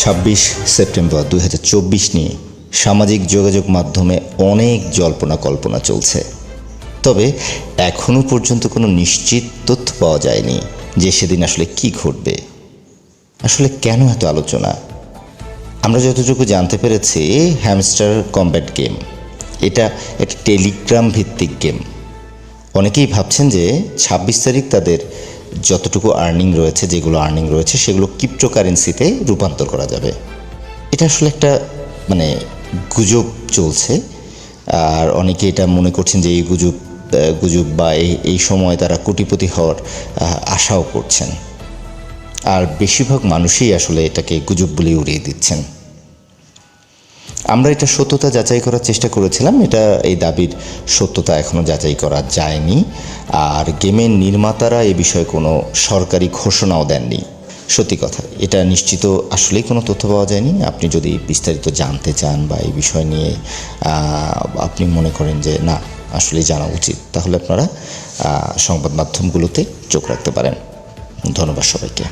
ছাব্বিশ সেপ্টেম্বর দু হাজার চব্বিশ নিয়ে সামাজিক যোগাযোগ মাধ্যমে অনেক জল্পনা কল্পনা চলছে। তবে এখনও পর্যন্ত কোনো নিশ্চিত তথ্য পাওয়া যায়নি যে সেদিন আসলে কি ঘটবে। আসলে কেন এত আলোচনা? আমরা যতটুকু জানতে পেরেছি, হ্যামস্টার কম্ব্যাট গেম, এটা একটা টেলিগ্রাম ভিত্তিক গেম। অনেকেই ভাবছেন যে ছাব্বিশ তারিখ তাদের যতটুকু আর্নিং রয়েছে, যেগুলো আর্নিং রয়েছে, সেগুলো ক্রিপ্টোকারেন্সিতে রূপান্তর করা যাবে। এটা আসলে একটা মানে গুজব চলছে। আর অনেকে এটা মনে করছেন যে এই গুজব গুজব বা এই সময় তারা কোটিপতি হওয়ার আশাও করছেন। আর বেশিরভাগ মানুষই আসলে এটাকে গুজব বলে উড়িয়ে দিচ্ছেন। আমরা এটা সত্যতা যাচাই করার চেষ্টা করেছিলাম, এটা এই দাবির সত্যতা এখনও যাচাই করা যায়নি। আর গেমের নির্মাতারা এ বিষয়ে কোনো সরকারি ঘোষণাও দেননি। সত্যি কথা, এটা নিশ্চিত আসলেই কোনো তথ্য পাওয়া যায়নি। আপনি যদি বিস্তারিত জানতে চান বা এই বিষয় নিয়ে আপনি মনে করেন যে না, আসলেই জানা উচিত, তাহলে আপনারা সংবাদ মাধ্যমগুলোতে চোখ রাখতে পারেন। ধন্যবাদ সবাইকে।